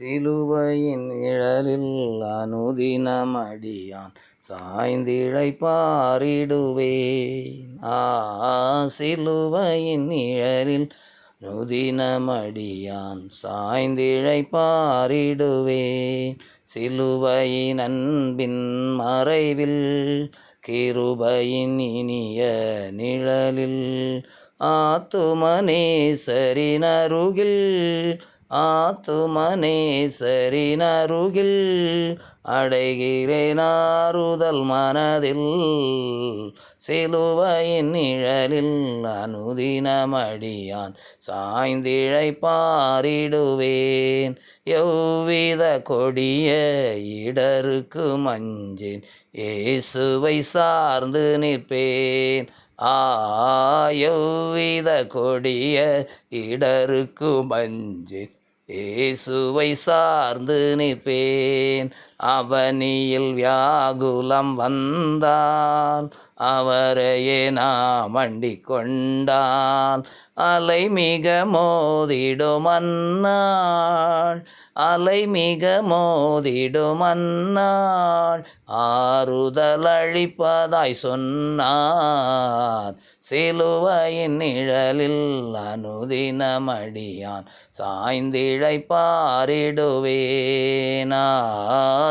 சிலுவையின் நிழலில் அனுதினமடியான் சாய்ந்திழை பாரிடுவேன் ஆ சிலுவையின் நிழலில் நுதினமடியான் சாய்ந்திழைப்பாரிடுவேன். சிலுவையின் அன்பின் மறைவில் கிருபையின் இனிய நிழலில் ஆத்துமனேசரின் அருகில் ஆத்துமனேசரின் அருகில் அடைகிறேன் ஆறுதல் மனதில். சிலுவையின் நிழலில் அனுதினமடியான் சாய்ந்திழைப்பாரிடுவேன். எவ்வித கொடிய இடருக்கு மஞ்சேன். இயேசுவை சார்ந்து நிற்பேன். ஆயவ்வித கொடிய இடருக்கு மஞ்சேன். இயேசுவை சார்ந்து நிற்பேன். அவனியில் வியாகுலம் வந்தான் அவரையே நாம் மண்டிக் கொண்டால் அலை மிக மோதிடும் அந்நாள் அலை மிக மோதிடும் அந்நாள் ஆறுதல் அழிப்பதாய் சொன்னார். சிலுவையின் நிழலில் அனுதினமடியான். சாய்ந்திழைப்பாரிடுவேனா.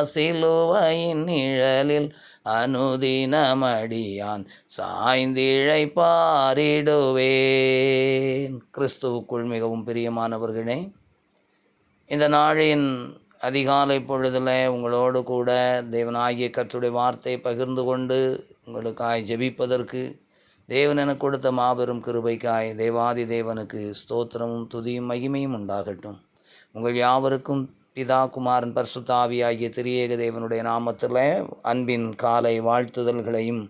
சிலுவையின் நிழலில் அனுதினமடியான் சாய்ந்திழைப்பாரிடுவேன். கிறிஸ்துவுக்குள் மிகவும் பிரியமானவர்களே இந்த நாளின் அதிகாலை பொழுதில் உங்களோடு கூட தேவனாகிய கர்த்தருடைய வார்த்தையை பகிர்ந்து கொண்டு உங்களுக்காய் ஜெபிப்பதற்கு தேவன் எனக்கு கொடுத்த மாபெரும் கிருபைக்காய் தேவாதி தேவனுக்கு ஸ்தோத்திரமும் துதியும் மகிமையும் உண்டாகட்டும். உங்கள் யாவருக்கும் பிதா குமாரன் பர்சுத்தாவி ஆகிய திரியேக தேவனுடைய நாமத்தில் அன்பின் காலை வாழ்த்துதல்களையும்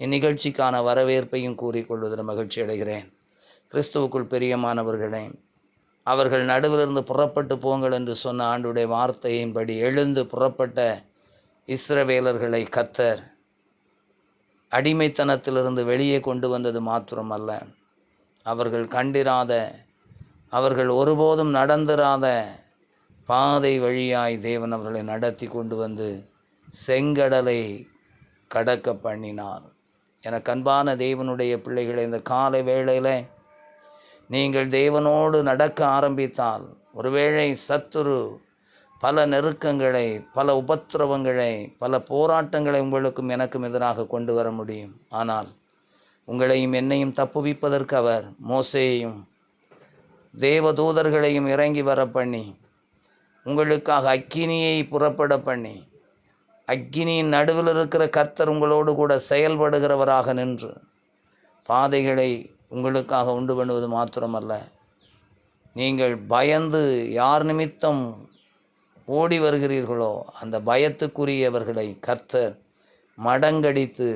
இந்நிகழ்ச்சிக்கான வரவேற்பையும் கூறிக்கொள்வதில் மகிழ்ச்சி அடைகிறேன். கிறிஸ்துவுக்குள் பெரியமானவர்களே அவர்கள் நடுவிலிருந்து புறப்பட்டு போங்கள் என்று சொன்ன ஆண்டுடைய வார்த்தையின்படி எழுந்து புறப்பட்ட இஸ்ரவேலர்களை கத்தர் அடிமைத்தனத்திலிருந்து வெளியே கொண்டு வந்தது மாத்திரமல்ல. அவர்கள் கண்டிராத அவர்கள் ஒருபோதும் நடந்திராத பாதை வழியாய் தேவன் அவர்களை நடத்தி கொண்டு வந்து செங்கடலை கடக்க பண்ணினார். எனக்கு அன்பான தேவனுடைய பிள்ளைகளை இந்த காலை வேளையில் நீங்கள் தேவனோடு நடக்க ஆரம்பித்தால் ஒருவேளை சத்துரு பல நெருக்கங்களை பல உபத்திரவங்களை பல போராட்டங்களை உங்களுக்கும் எனக்கும் எதிராக கொண்டு வர முடியும். ஆனால் உங்களையும் என்னையும் தப்புவிப்பதற்கு அவர் மோசையையும் தேவதூதர்களையும் இறங்கி வர பண்ணி உங்களுக்காக அக்கினியை புறப்பட பண்ணி அக்கினியின் நடுவில் இருக்கிற கர்த்தர் உங்களோடு கூட செயல்படுகிறவராக நின்று பாதைகளை உங்களுக்காக உண்டு பண்ணுவது மாத்திரமல்ல. நீங்கள் பயந்து யார் நிமித்தம் ஓடி வருகிறீர்களோ அந்த பயத்துக்குரியவர்களை கர்த்தர் மடங்கடித்து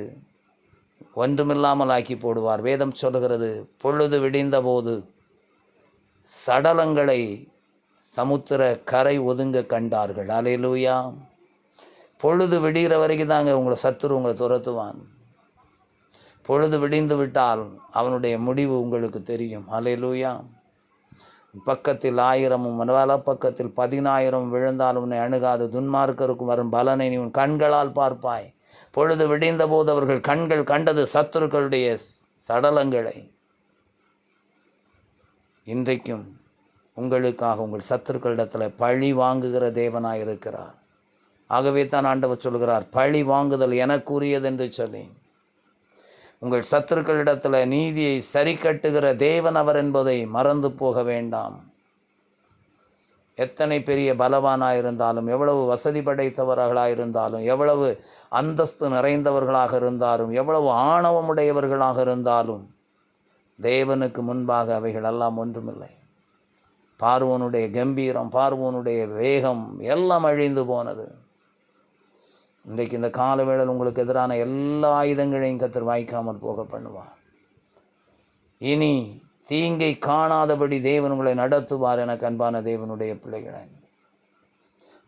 ஒன்றுமில்லாமல் ஆக்கி போடுவார். வேதம் சொல்லுகிறது பொழுது விடிந்தபோது சடலங்களை சமுத்திர கரை ஒதுங்க கண்டார்கள். அலையிலூயா. பொழுது விடுகிற வரைக்கும் தாங்க உங்களை சத்துரு உங்களை துரத்துவான். பொழுது விடிந்து விட்டால் அவனுடைய முடிவு உங்களுக்கு தெரியும். அலையிலூயா. பக்கத்தில் ஆயிரமும் வல பக்கத்தில் பதினாயிரம் விழுந்தால் உன்னை அணுகாது. துன்மார்க்கருக்கும் வரும் பலனை நீ உன் கண்களால் பார்ப்பாய். பொழுது விடிந்த போது அவர்கள் கண்கள் கண்டது சத்துருக்களுடைய சடலங்களை. இன்றைக்கும் உங்களுக்காக உங்கள் சத்துருக்களிடத்தில் பழி வாங்குகிற தேவனாக இருக்கிறார். ஆகவே தான் ஆண்டவர் சொல்கிறார் பழி வாங்குதல் எனக்குரியது என்று சொல்லி. உங்கள் சத்துருக்களிடத்தில் நீதியை சரி கட்டுகிற தேவன் அவர் என்பதை மறந்து போக வேண்டாம். எத்தனை பெரிய பலவானாக இருந்தாலும் எவ்வளவு வசதி படைத்தவர்களாக இருந்தாலும் எவ்வளவு அந்தஸ்து நிறைந்தவர்களாக இருந்தாலும் எவ்வளவு ஆணவமுடையவர்களாக இருந்தாலும் தேவனுக்கு முன்பாக அவைகள் எல்லாம் ஒன்றுமில்லை. பார்வோனுடைய கம்பீரம் பார்வோனுடைய வேகம் எல்லாம் அழிந்து போனது. இன்றைக்கு இந்த காலவேளையில் உங்களுக்கு எதிரான எல்லா ஆயுதங்களையும் கத்தர் வாய்க்காமல் போக பண்ணுவார். இனி தீங்கை காணாதபடி தேவன் உங்களை நடத்துவார் என கண்பான தேவனுடைய பிள்ளைகளை.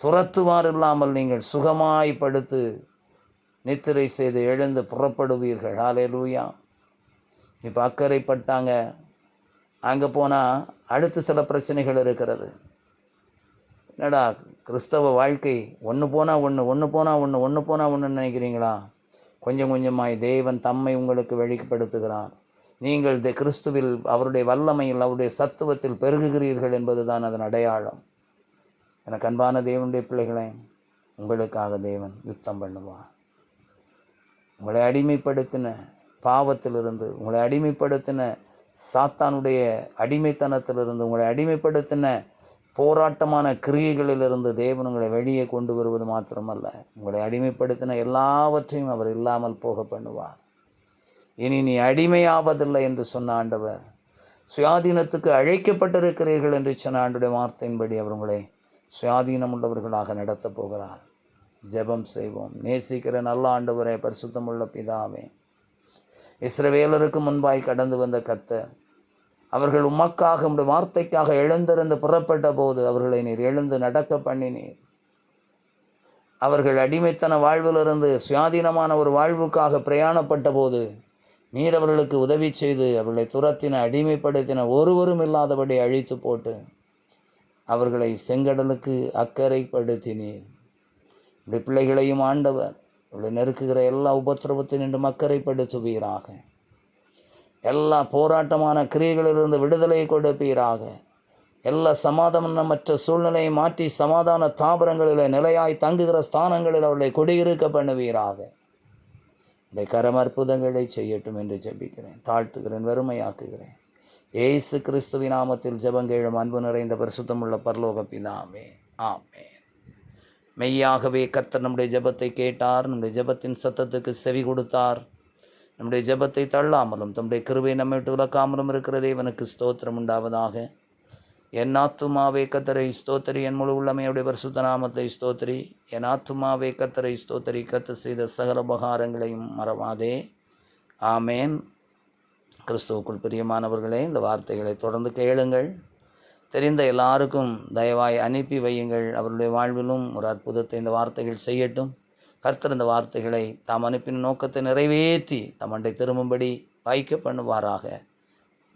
துரத்துவார் இல்லாமல் நீங்கள் சுகமாய் படுத்து நித்திரை செய்து எழுந்து புறப்படுவீர்கள். ஆலே லூயா இப்போ அக்கறைப்பட்டாங்க. அங்கே போனால் அடுத்து சில பிரச்சனைகள் இருக்கிறது. என்னடா கிறிஸ்தவ வாழ்க்கை ஒன்று போனால் ஒன்று ஒன்று போனால் ஒன்று ஒன்று போனால் ஒன்றுன்னு நினைக்கிறீங்களா? கொஞ்சம் கொஞ்சமாய் தேவன் தம்மை உங்களுக்கு வெளிப்படுத்துகிறார். நீங்கள் தி கிறிஸ்துவில் அவருடைய வல்லமையில் அவருடைய சத்துவத்தில் பெருகுகிறீர்கள் என்பதுதான் அதன் அடையாளம். எனக்கு அன்பான தேவனுடைய பிள்ளைகளே உங்களுக்காக தேவன் யுத்தம் பண்ணுவார். உங்களை அடிமைப்படுத்தின பாவத்திலிருந்து உங்களை அடிமைப்படுத்தின சாத்தானுடைய அடிமைத்தனத்திலிருந்து உங்களை அடிமைப்படுத்தின போராட்டமான கிரியைகளிலிருந்து தேவன் உங்களை வெளியே கொண்டு வருவது மாத்திரமல்ல. உங்களை அடிமைப்படுத்தின எல்லாவற்றையும் அவர் இல்லாமல் போக பண்ணுவார். இனி நீ அடிமையாவதில்லை என்று சொன்ன ஆண்டவர் சுயாதீனத்துக்கு அழைக்கப்பட்டிருக்கிறீர்கள் என்று சொன்ன ஆண்டுடைய வார்த்தையின்படி அவர் உங்களை சுயாதீனம் உள்ளவர்களாக நடத்தப் போகிறார். ஜெபம் செய்வோம். நேசிக்கிற நல்ல ஆண்டவரே பரிசுத்தமுள்ள பிதாவே இஸ்ரவேலருக்கு முன்பாய் கடந்து வந்த கர்த்தர் அவர்கள் உமக்காக உடைய வார்த்தைக்காக எழுந்திருந்து புறப்பட்ட போது அவர்களை நீர் எழுந்து நடக்க பண்ணினீர். அவர்கள் அடிமைத்தன வாழ்விலிருந்து சுயாதீனமான ஒரு வாழ்வுக்காக பிரயாணப்பட்ட போது நீர் அவர்களுக்கு உதவி செய்து அவர்களை துரத்தின அடிமைப்படுத்தின ஒருவரும் இல்லாதபடி அழித்து போட்டு அவர்களை செங்கடலுக்கு அக்கறைப்படுத்தினீர். இப்படி பிள்ளைகளையும் ஆண்டவர் உள்ள நெருக்குகிற எல்லா உபத்திரவத்தை நின்று மக்கரைப்படுத்துவீராக எல்லா போராட்டமான கிரியைகளிலிருந்து விடுதலை கொடுப்பீராக. எல்லா சமாதானமற்ற சூழ்நிலையை மாற்றி சமாதான தாபரங்களில் நிலையாய் தங்குகிற ஸ்தானங்களில் அவர்களை குடியிருக்க பண்ணுவீராக. இந்த கரம் அற்புதங்களை செய்யட்டும் என்று ஜெபிக்கிறேன். தாழ்த்துகிறேன் வெறுமையாக்குகிறேன். ஏசு கிறிஸ்துவின் நாமத்தில் ஜபங்கேழும் அன்பு நிறைந்த பரிசுத்தமுள்ள பரலோக பிதாமே ஆமே மெய்யாகவே கத்தர் நம்முடைய ஜபத்தை கேட்டார் நம்முடைய ஜெபத்தின் சத்தத்துக்கு செவி கொடுத்தார். நம்முடைய ஜெபத்தை தள்ளாமலும் தம்முடைய கிருவை நம்மை விட்டு விளக்காமலும் இருக்கிறதே இவனுக்கு ஸ்தோத்திரம் உண்டாவதாக. என் ஆத்துமாவே கத்தரை ஸ்தோத்திரி என் முழு உள்ளமையுடைய பரிசுத்த நாமத்தை ஸ்தோத்திரி. என் ஆத்துமாவே கத்தரை ஸ்தோத்திரி கத்து செய்த சகல உபகாரங்களையும் மறவாதே. ஆமேன். கிறிஸ்துவுக்குள் பிரியமானவர்களே இந்த வார்த்தைகளை தொடர்ந்து கேளுங்கள். தெரிந்த எல்லாருக்கும் தயவாய் அனுப்பி வையுங்கள். அவருடைய வாழ்விலும் ஒரு அற்புதத்தை இந்த வார்த்தைகள் செய்யட்டும். கர்த்தர் இந்த வார்த்தைகளை தாம் அனுப்பின நோக்கத்தை நிறைவேற்றி தம் அண்டை திரும்பும்படி வாய்க்க பண்ணுவாராக.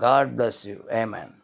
காட் பிளஸ் யூ ஏமேன்